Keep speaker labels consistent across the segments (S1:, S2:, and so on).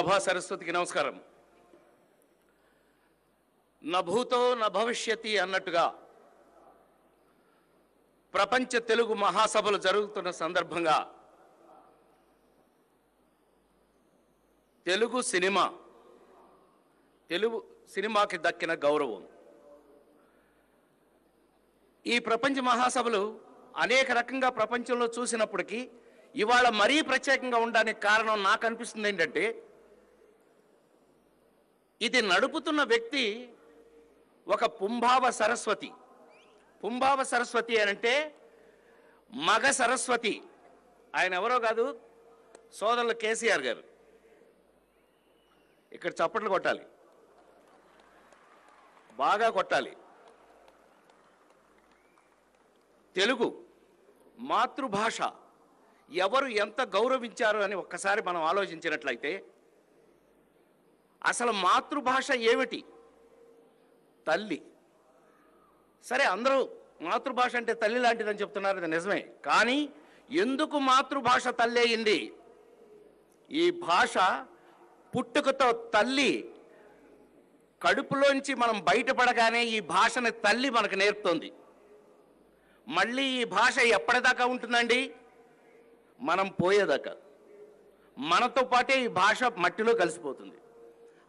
S1: సభా సరస్వతికి నమస్కారం. నభూతో న అన్నట్టుగా ప్రపంచ తెలుగు మహాసభలు జరుగుతున్న సందర్భంగా తెలుగు సినిమా తెలుగు సినిమాకి దక్కిన గౌరవం. ఈ ప్రపంచ మహాసభలు అనేక రకంగా ప్రపంచంలో చూసినప్పటికీ ఇవాళ మరీ ప్రత్యేకంగా ఉండడానికి కారణం నాకు అనిపిస్తుంది ఏంటంటే ఇది నడుపుతున్న వ్యక్తి ఒక పుంభావ సరస్వతి. పుంభావ సరస్వతి అని అంటే మగ సరస్వతి. ఆయన ఎవరో కాదు సోదరులు కేసీఆర్ గారు. ఇక్కడ చప్పట్లు కొట్టాలి. బాగా కొట్టాలి. తెలుగు మాతృభాష ఎవరు ఎంత గౌరవించారు అని ఒక్కసారి మనం ఆలోచించినట్లయితే అసలు మాతృభాష ఏమిటి? తల్లి. సరే అందరూ మాతృభాష అంటే తల్లి లాంటిదని చెప్తున్నారు ఇది నిజమే. కానీ ఎందుకు మాతృభాష తల్లి అయింది? ఈ భాష పుట్టుకతో తల్లి కడుపులోంచి మనం బయటపడగానే ఈ భాషని తల్లి మనకు నేర్పుతుంది. మళ్ళీ ఈ భాష ఎప్పటిదాకా ఉంటుందండి? మనం పోయేదాకా. మనతో పాటే ఈ భాష మట్టిలో కలిసిపోతుంది.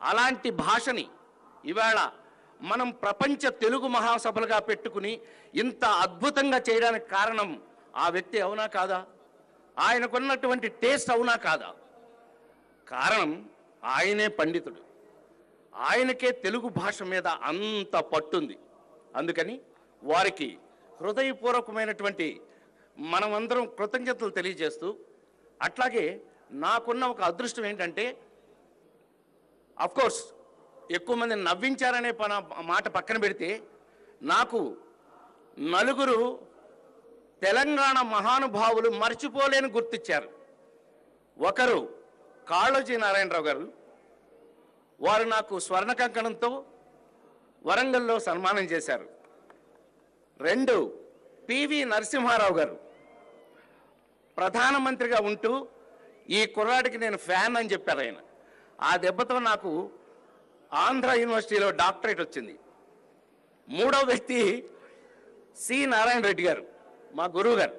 S1: అలాంటి భాషని ఇవాళ మనం ప్రపంచ తెలుగు మహాసభలుగా పెట్టుకుని ఇంత అద్భుతంగా చేయడానికి కారణం ఆ వ్యక్తి అవునా కాదా? ఆయనకున్నటువంటి టేస్ట్ అవునా కాదా? కారణం ఆయనే పండితుడు. ఆయనకే తెలుగు భాష మీద అంత పట్టుంది. అందుకని వారికి హృదయపూర్వకమైనటువంటి మనమందరం కృతజ్ఞతలు తెలియజేస్తూ అట్లాగే నాకున్న ఒక అదృష్టం ఏంటంటే కోర్స్ ఎక్కువ మంది నవ్వించారనే పన మాట పక్కన పెడితే నాకు నలుగురు తెలంగాణ మహానుభావులు మర్చిపోలేని గుర్తిచ్చారు. ఒకరు కాళోజీ నారాయణరావు గారు వారు నాకు స్వర్ణ కంకణంతో వరంగల్లో సన్మానం చేశారు. రెండు పివి నరసింహారావు గారు ప్రధానమంత్రిగా ఉంటూ ఈ కుర్రాడికి నేను ఫ్యాన్ అని చెప్పారు ఆయన. ఆ దెబ్బతో నాకు ఆంధ్ర యూనివర్సిటీలో డాక్టరేట్ వచ్చింది. మూడవ వ్యక్తి సి నారాయణ రెడ్డి గారు మా గురువు గారు.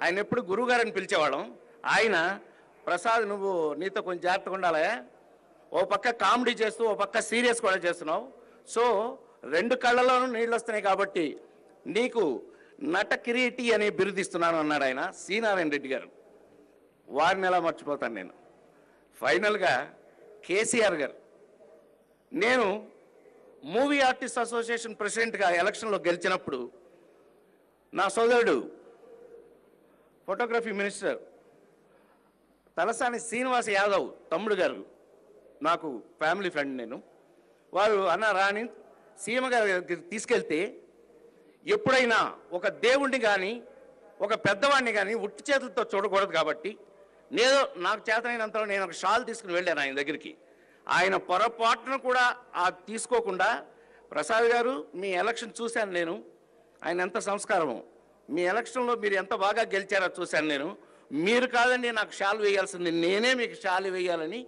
S1: ఆయన ఎప్పుడు గురువు గారు అని పిలిచేవాళ్ళం. ఆయన ప్రసాద్ నువ్వు నీతో కొంచెం జాగ్రత్తగా ఉండాలే. ఓ పక్క కామెడీ చేస్తూ ఓ పక్క సీరియస్ కూడా చేస్తున్నావు. సో రెండు కళ్ళలోనూ నీళ్ళు వస్తున్నాయి కాబట్టి నీకు నట కిరీటి అని బిరుదిస్తున్నాను అన్నాడు ఆయన సి నారాయణ రెడ్డి గారు. వారిని ఎలా మర్చిపోతాను నేను? ఫైనల్గా కేసీఆర్ గారు. నేను మూవీ ఆర్టిస్ట్ అసోసియేషన్ ప్రెసిడెంట్గా ఎలక్షన్లో గెలిచినప్పుడు నా సోదరుడు ఫోటోగ్రఫీ మినిస్టర్ తలసాని శ్రీనివాస్ యాదవ్ తమ్ముడు గారు నాకు ఫ్యామిలీ ఫ్రెండ్ నేను. వారు అన్న రాణి సీఎం గారి దగ్గరికి తీసుకెళ్తే ఎప్పుడైనా ఒక దేవుణ్ణి కానీ ఒక పెద్దవాడిని కానీ ఉట్టి చేతులతో చూడకూడదు కాబట్టి నేను నాకు చేతనైనంతలో నేను ఒక షాల్ తీసుకుని వెళ్ళాను ఆయన దగ్గరికి. ఆయన పొరపాటును కూడా ఆ తీసుకోకుండా ప్రసాద్ గారు మీ ఎలక్షన్ చూశాను నేను. ఆయన ఎంత సంస్కారము. మీ ఎలక్షన్లో మీరు ఎంత బాగా గెలిచారో చూశాను నేను. మీరు కాదండి నాకు షాల్ వేయాల్సింది. నేనే మీకు షాల్ వేయాలని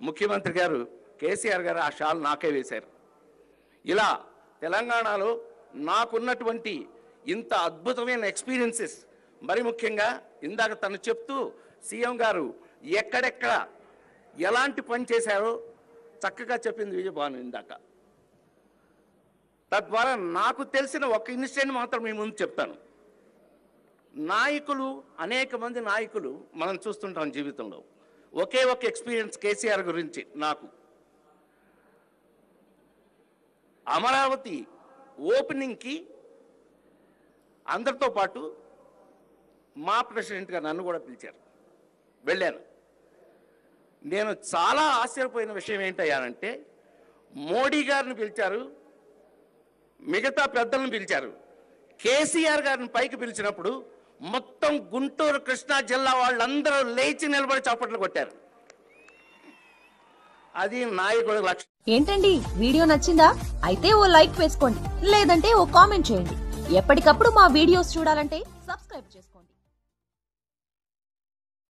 S1: ముఖ్యమంత్రి గారు కేసీఆర్ గారు ఆ షాల్ నాకే వేశారు. ఇలా తెలంగాణలో నాకున్నటువంటి ఇంత అద్భుతమైన ఎక్స్పీరియన్సెస్ మరి ముఖ్యంగా ఇందాక తను చెప్తూ సీఎం గారు ఎక్కడెక్కడ ఎలాంటి పని చేశారో చక్కగా చెప్పింది విజయభాను ఇందాక. తద్వారా నాకు తెలిసిన ఒక ఇన్సిడెంట్ మాత్రం మీ ముందు చెప్తాను. నాయకులు అనేక మంది నాయకులు మనం చూస్తుంటాం జీవితంలో. ఒకే ఒక ఎక్స్పీరియన్స్ కేసీఆర్ గురించి నాకు. అమరావతి ఓపెనింగ్కి అందరితో పాటు మా ప్రెసిడెంట్గా నన్ను కూడా పిలిచారు. వెళ్ళాను. నేను చాలా ఆశ్చర్యపోయిన విషయం ఏంటయ్యానంటే మోడీ గారిని పిలిచారు మిగతా పెద్దలను పిలిచారు. కేసీఆర్ గారిని పైకి పిలిచినప్పుడు మొత్తం గుంటూరు కృష్ణా జిల్లా వాళ్ళందరూ లేచి నిలబడి చప్పట్లు కొట్టారు. అది నాయకుడు లక్ష్యం
S2: ఏంటండి? వీడియో నచ్చిందా? అయితే ఓ లైక్ వేసుకోండి లేదంటే ఓ కామెంట్ చేయండి. ఎప్పటికప్పుడు మా వీడియోస్ చూడాలంటే సబ్స్క్రైబ్